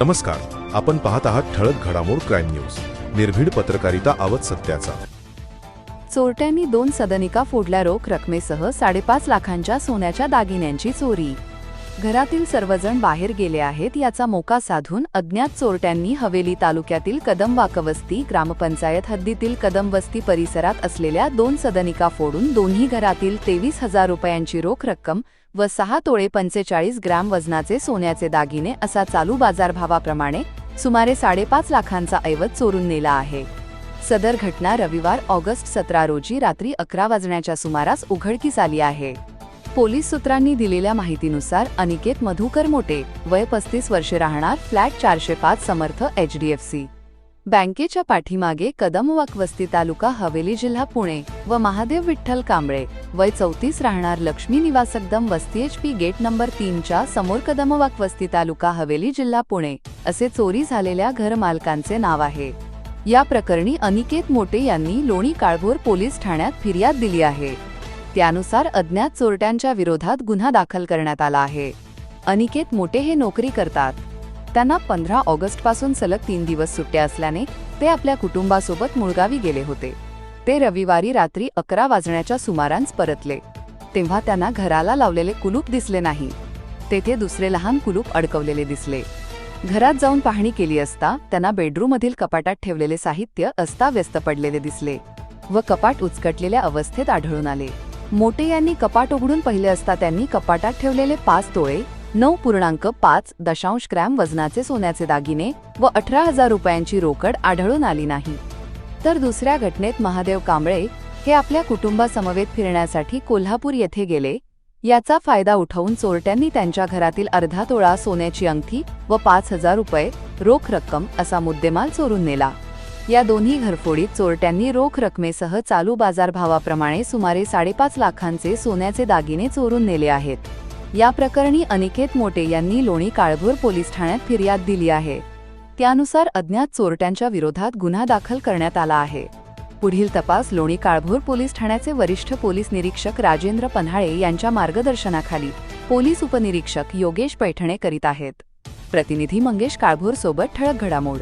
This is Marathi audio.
नमस्कार. आपण पाहत आहात ठळक घडामोड क्राईम न्यूज. निर्भीड पत्रकारिता आवत सत्याचा. चोरट्यांनी दोन सदनिका फोडल्या रोख रकमेसह साडेपाच लाखांच्या सोन्याच्या दागिन्यांची चोरी. घरातील सर्वजण बाहेर गेले आहेत याचा मोका साधून अज्ञात चोरट्यांनी हवेली तालुक्यातील कदमवाकवस्ती ग्रामपंचायत हद्दीतील कदमवस्ती परिसरात असलेल्या दोन सदनिका फोडून दोन्ही घरातील तेवीस हजार रुपयांची रोख रक्कम व सहा तोळे पंचेचाळीस ग्रॅम वजनाचे सोन्याचे दागिने असा चालू बाजारभावाप्रमाणे सुमारे साडेपाच लाखांचा ऐवज चोरून नेला आहे. सदर घटना रविवार ऑगस्ट सतरा रोजी रात्री अकरा वाजण्याच्या सुमारास उघडकीस आली आहे. पोलीस सूत्रांनी दिलेल्या माहितीनुसार अनिकेत मधुकर मोटे वय पस्तीस वर्षे राहणार फ्लॅट चारशे पाच समर्थ एचडीएफसी बँकेच्या पाठीमागे कदमवाक वस्ती तालुका हवेली जिल्हा पुणे व महादेव विठ्ठल कांबळे. वय चौतीस राहणार लक्ष्मी निवासकदम वस्ती एच पी गेट नंबर तीनच्या समोर कदमवाक वस्ती तालुका हवेली जिल्हा पुणे असे चोरी झालेल्या घरमालकांचे नाव आहे. या प्रकरणी अनिकेत मोटे यांनी लोणी काळभोर पोलीस ठाण्यात फिर्याद दिली आहे. त्यानुसार अज्ञात चोरट्यांच्या विरोधात गुन्हा दाखल करण्यात आला आहे. अनिकेत मोटे हे नोकरी करतात. त्यांना पंधरा ऑगस्टपासून सलग तीन दिवस सुट्ट्या असल्याने ते आपल्या कुटुंबासोबत मुळगावी गेले होते. ते रविवारी रात्री अकरा वाजण्याच्या सुमारांस परतले. तेव्हा त्यांना घराला लावलेले कुलूप दिसले नाही. तेथे दुसरे लहान कुलूप अडकवलेले दिसले. घरात जाऊन पाहणी केली असता त्यांना बेडरूममधील कपाटात ठेवलेले साहित्य अस्ताव्यस्त पडलेले दिसले व कपाट उचकटलेल्या अवस्थेत आढळून आले. मोटे यांनी कपाट उघडून पाहिले असता त्यांनी कपाटात ठेवलेले पाच तोळे नऊ पूर्णांक पाच दशांश ग्रॅम वजनाचे सोन्याचे दागिने व अठरा हजार रुपयांची रोकड आढळून आली नाही. तर दुसऱ्या घटनेत महादेव कांबळे हे आपल्या कुटुंबासमवेत फिरण्यासाठी कोल्हापूर येथे गेले याचा फायदा उठवून चोरट्यांनी त्यांच्या घरातील अर्धा तोळा सोन्याची अंगठी व पाच हजार रुपये रोख रक्कम असा मुद्देमाल चोरून नेला. या दोन्ही घरफोडीत चोरट्यांनी रोख रकमेसह चालू बाजारभावाप्रमाणे सुमारे साडेपाच लाखांचे सोन्याचे दागिने चोरून नेले आहेत. या प्रकरणी अनिकेत मोटे यांनी लोणी काळभोर पोलीस ठाण्यात फिर्याद दिली आहे. त्यानुसार अज्ञात चोरट्यांच्या विरोधात गुन्हा दाखल करण्यात आला आहे. पुढील तपास लोणी काळभोर पोलीस ठाण्याचे वरिष्ठ पोलीस निरीक्षक राजेंद्र पन्हाळे यांच्या मार्गदर्शनाखाली पोलीस उपनिरीक्षक योगेश पैठणे करीत आहेत. प्रतिनिधी मंगेश काळभोर सोबत ठळक घडामोड.